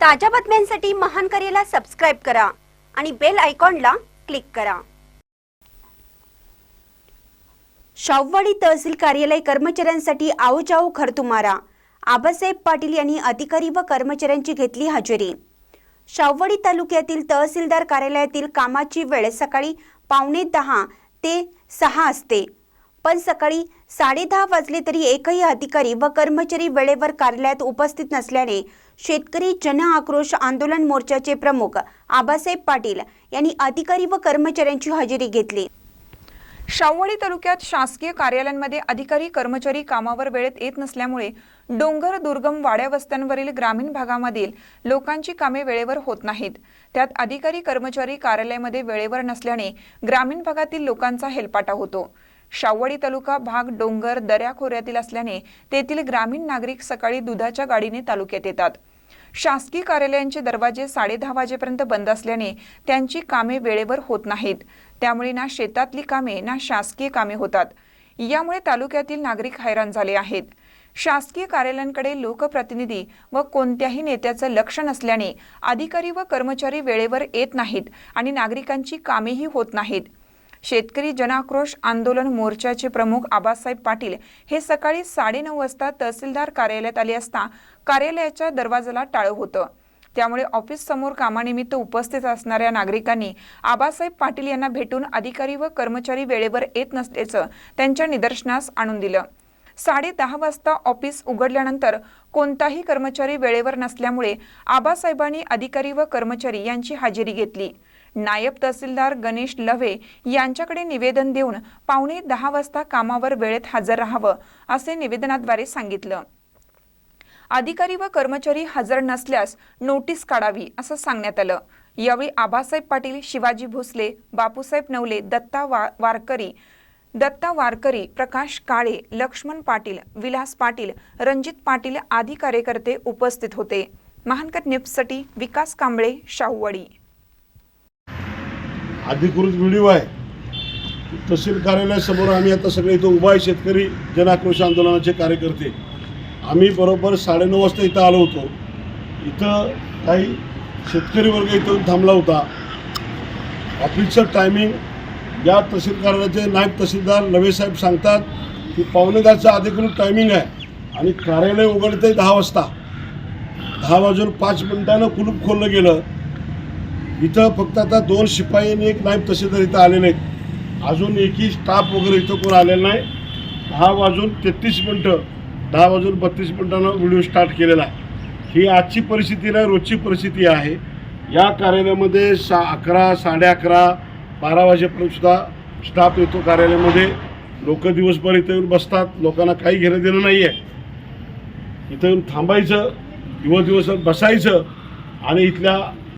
ताज्या बातम्यांसाठी महान करेला सबस्क्राईब करा आणि बेल आयकॉनला क्लिक करा. शाहूवाडी तहसील कार्यालय कर्मचाऱ्यांसाठी आओजाओ खरतुमारा आबासाहेब पाटील यांनी अधिकारी व कर्मचाऱ्यांची घेतली हजेरी. शाहूवाडी तालुक्यातील तहसीलदार कार्यालयातील कामाची वेळ सकाळी पावणे दहा ते सहा असते. पण सकाळी साडेदहा वाजले तरी एकही अधिकारी व कर्मचारी वेळेवर कार्यालयात उपस्थित नसल्याने शेतकरी जन आक्रोश आंदोलन मोर्चाचे प्रमुख आबासाहेब पाटील यांनी अधिकारी व कर्मचाऱ्यांची हजेरी घेतली. शाहूवाडी तालुक्यात शासकीय कार्यालयांमध्ये अधिकारी कर्मचारी कामावर वेळेत येत नसल्यामुळे डोंगर दुर्गम वाड्या वस्त्यांवरील ग्रामीण भागामधील लोकांची कामे वेळेवर होत नाहीत. त्यात अधिकारी कर्मचारी कार्यालयामध्ये वेळेवर नसल्याने ग्रामीण भागातील लोकांचा हेलपाटा होतो. शावडी तालुका भाग डोंगर दऱ्या खोऱ्यातील असल्याने तेथील ग्रामीण नागरिक सकाळी दुधाच्या गाडीने तालुक्यात येतात. शासकीय कार्यालयांचे दरवाजे साडेदहा वाजेपर्यंत बंद असल्याने त्यांची कामे वेळेवर होत नाहीत. त्यामुळे ना शेतातली कामे ना शासकीय कामे होतात. यामुळे तालुक्यातील नागरिक हैराण झाले आहेत. शासकीय कार्यालयांकडे लोकप्रतिनिधी व कोणत्याही नेत्याचं लक्ष नसल्याने अधिकारी व कर्मचारी वेळेवर येत नाहीत आणि नागरिकांची कामेही होत नाहीत. शेतकरी जनाक्रोश आंदोलन मोर्चाचे प्रमुख आबासाहेब पाटील हे सकाळी साडेनऊ वाजता तहसीलदार कार्यालयात आले असता कार्यालयाच्या दरवाजाला टाळं होतं. त्यामुळे ऑफिस समोर कामानिमित्त उपस्थित असणाऱ्या नागरिकांनी आबासाहेब पाटील यांना भेटून अधिकारी व कर्मचारी वेळेवर येत नसल्याचं त्यांच्या निदर्शनास आणून दिलं. साडे दहा वाजता ऑफिस उघडल्यानंतर कोणताही कर्मचारी वेळेवर नसल्यामुळे आबासाहेबांनी अधिकारी व कर्मचारी यांची हजेरी घेतली. नायब तहसीलदार गणेश लव्हे यांच्याकडे निवेदन देऊन पावणे दहा वाजता कामावर वेळेत हजर राहावं असे निवेदनाद्वारे सांगितलं. अधिकारी व कर्मचारी हजर नसल्यास नोटीस काढावी असं सांगण्यात आलं. यावेळी आबासाहेब पाटील शिवाजी भोसले बापूसाहेब नवले दत्ता वा वारकरी दत्ता वारकरी प्रकाश काळे लक्ष्मण पाटील विलास पाटील रणजित पाटील आदी कार्यकर्ते उपस्थित होते. महानकर न्यूजसाठी विकास कांबळे शाहूवाडी. अधिकृत व्हिडिओ आहे. तहसील कार्यालयासमोर आम्ही आता सगळे इथं उभा आहे शेतकरी जनाक्रोश आंदोलनाचे कार्यकर्ते. आम्ही बरोबर साडेनऊ वाजता इथं आलो होतो. इथं काही शेतकरी वर्ग इथं थांबला होता. ऑफिसचं टायमिंग या तहसील कार्यालयाचे नायब तहसीलदार लवेसाहेब सांगतात की पावणेदारचं अधिकृत टायमिंग आहे आणि कार्यालय उघडते दहा वाजता. दहा वाजून पाच मिनिटानं कुलूप खोललं गेलं. इथं फक्त आता दोन शिपाई आणि एक तसे तहसीलदार इथं आले नाहीत. अजून एकही स्टाफ वगैरे इथं कोण आलेला नाही. दहा वाजून तेहतीस मिनटं दहा वाजून बत्तीस मिनटानं व्हिडिओ स्टार्ट केलेला आहे. ही आजची परिस्थिती नाही रोजची परिस्थिती आहे. या कार्यालयामध्ये सा अकरा साडे अकरा बारा वाजेपर्यंत सुद्धा स्टाफ येतो कार्यालयामध्ये. लोक दिवसभर इथं येऊन बसतात. लोकांना काही घेणं देणं नाही आहे. इथं येऊन थांबायचं दिवस दिवस बसायचं आणि इथल्या